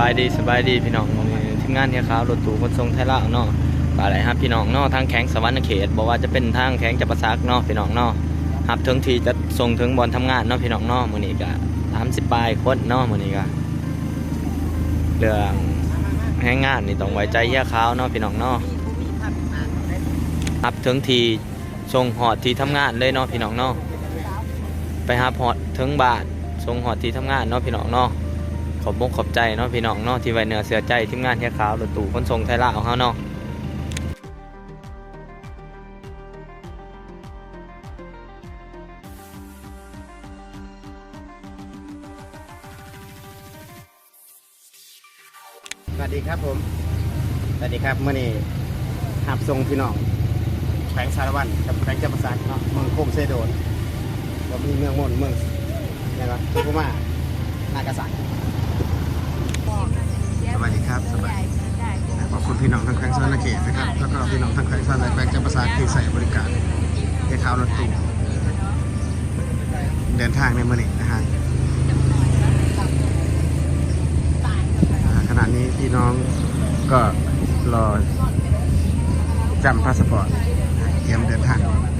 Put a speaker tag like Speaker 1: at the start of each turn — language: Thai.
Speaker 1: บายดีสบายดีพี่น้องมือทีมงานเฮียขาวรถตู้ขนส่งไทยลาวเนาะปลาไหลครับพี่น้องเนาะทางแข้งสวรรค์เขตบอกว่าจะเป็นทางแข้งจับประซักเนาะพี่น้องเนาะหับถึงทีจะส่งถึงบอลทำงานเนาะพี่น้องเนาะมื้อนี้ก็30ปลายคนเนาะมื้อนี้ก็เรื่องแรงงานนี่ต้องไว้ใจเฮียขาวเนาะพี่น้องเนาะหับถึงทีส่งหอดที่ทำงานเลยเนาะพี่น้องเนาะไปหับหอดถึงบานส่งหอดที่ทำงานเนาะพี่น้องเนาะ ขอบอกขอบใจเนาะพี่น้องเนาะที่ไว้เนื้อเสือใจทีมงานเฮียขาวรถตู้ขนส่งไทยลาวของเฮาเนาะ
Speaker 2: สวัสดีครับผม สวัสดีครับเมื่อนี้หับทรงพี่น้องแขวงสารวันกับแขวงจำปาสักเนาะเมืองโคมเซโดนเรามีเมืองมนเมืองอะไรวะทุกุมา นากาสัก สวัสดีครับสวัสดีขอบคุณพี่น้องทางแขวงสารเขตนะครับ แล้วก็พี่น้องทางแขวงสารแขวงจำปาสักที่ใส่บริการเรียกข่าวรถตู้เดินทางในมื่อนี้นะฮะอ่าขณะนี้พี่น้องก็รอจำพาสปอร์ตเตรียมเดินทางไปกรุงเทพกรุงไทยเนาะพี่น้อง